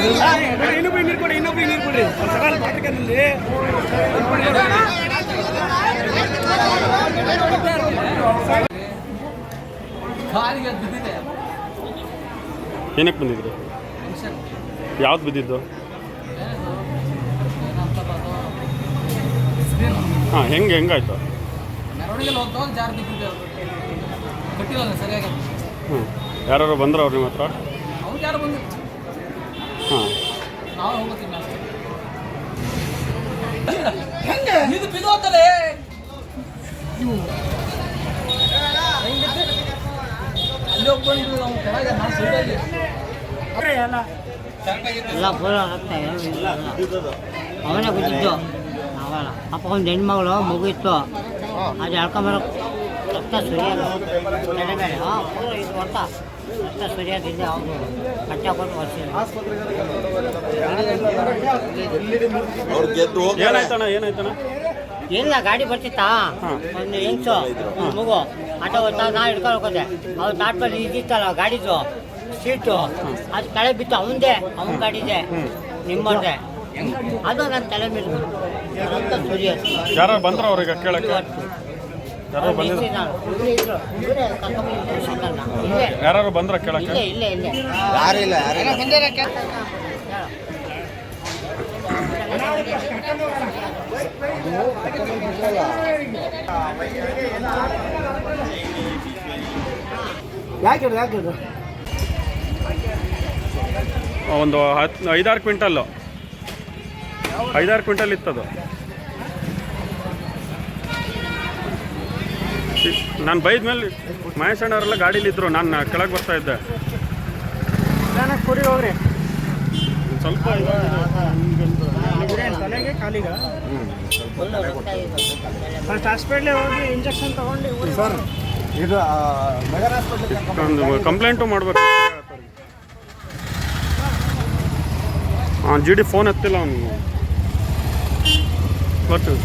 ಇನ್ನೊಬ್ರಿಗೆ ನೀರು ಕೊಡಿ ಇನ್ನೊಬ್ರಿಗೆ ನೀರು ಕೊಡಿ ಸಕಾಲ ಪಾಠಕದಲ್ಲಿ ಏನಕ್ಕೆ ಬಂದಿದ್ರು? ಯಾವ್ದು ಬಿದ್ದಿದ್ದು? ಹಾಂ, ಹೆಂಗೆ ಹೆಂಗಾಯ್ತು? ಹ್ಞೂ ಯಾರು ಬಂದ್ರು ಅವ್ರು ನಿಮ್ಮ ಹತ್ರ? ಹಾಂ. ಇದು ಬಿದ್ದೋತಲೇ? ಅಲ್ಲಿ ಹೋಗ್ಬಂದು ನಾವು ಕೆಳಗೆ ನಾನು ಸೈಡಲ್ಲಿ ಎಲ್ಲ ಪೂರ ಆಗ್ತಾ ಅವನೇ ಗೊತ್ತಿತ್ತು ಅವಲ್ಲ ಅಪ್ಪ ಒಂದು ಹೆಣ್ಮಗಳು ಮಗು ಇತ್ತು. ಅದು ಎಳ್ಕೊಂಬರೋ ರಕ್ತ ಸುರಿಯೋದು ತಲೆ ಮೇಲೆ ಹಾಂ ಪೂರ ಐದು ವರ್ಷ ರಕ್ತ ಸುರಿಯೋದಿದೆ ಅವರು ಬಟ್ಟೆ ಕೊಟ್ಟು ವರ್ಷ ಏನಾಯ್ತಣ್ಣ ಏನಾಯ್ತಣ್ಣ? ಇಲ್ಲ ಗಾಡಿ ಬರ್ತಿತ್ತಾ. ಒಂದು ಹೆಂಗ್ಸು ಮಗು. ಆಟೋ ಹೋಗ್ತಾ ನಾ ಹಿಡ್ಕೊಂಡು ಹೋಗೋದೆ. ಅವ್ರು ದಾಟ್ಬಲ್ಲಿ ಇದ್ದಿತ್ತಲ್ಲ ಗಾಡಿದು. ಸೀಟು. ಅದು ತಲೆ ಬಿತ್ತು. ಅವಂದೇ ಅವನ ಗಾಡಿದೆ. ನಿಮ್ಮದೇ. ಅದು ನನ್ನ ತಲೆ ಮೇಲೆ. ರಕ್ತ ಸುರಿಯೋದು. ಯಾರು ಬಂದ್ರ ಅವ್ರಿಗೆ ಕೇಳಕ್ಕೆ? ಯಾರು ಬಂದಿದ್ರು ಯಾರು ಬಂದ್ರ ಕೇಳಕ್ಕೆ? ಇಲ್ಲೇ ಯಾಕೆ ಯಾಕೆ ಒಂದು ಹತ್ತು ಐದಾರು ಕ್ವಿಂಟಲ್ಲು. ಐದಾರು ಕ್ವಿಂಟಲ್ ಇತ್ತದು. ನಾನು ಬೈದ ಮೇಲೆ ಮಹೇಶ್ ಅಣ್ಣವರೆಲ್ಲ ಗಾಡೀಲಿ ಇದ್ರು ನಾನು ಕೆಳಗೆ ಬರ್ತಾ ಇದ್ದೆ. ಸ್ವಲ್ಪ ತಲೆಗೆ ಕಾಲಿಗ. ಫಸ್ಟ್ ಹಾಸ್ಪಿಟ್ಲಿಗೆ ಹೋಗಿ ಇಂಜೆಕ್ಷನ್ ತಗೊಂಡು ಸರ್ ಇದು ಹಾಸ್ಪಿಟಲ್ ಕಂಪ್ಲೇಂಟು ಮಾಡ್ಬೇಕು. ಹಾಂ ಜಿ ಡಿ ಫೋನ್ ಎತ್ತಿಲ್ಲ ಅವನು. ಬರ್ತೀವಿ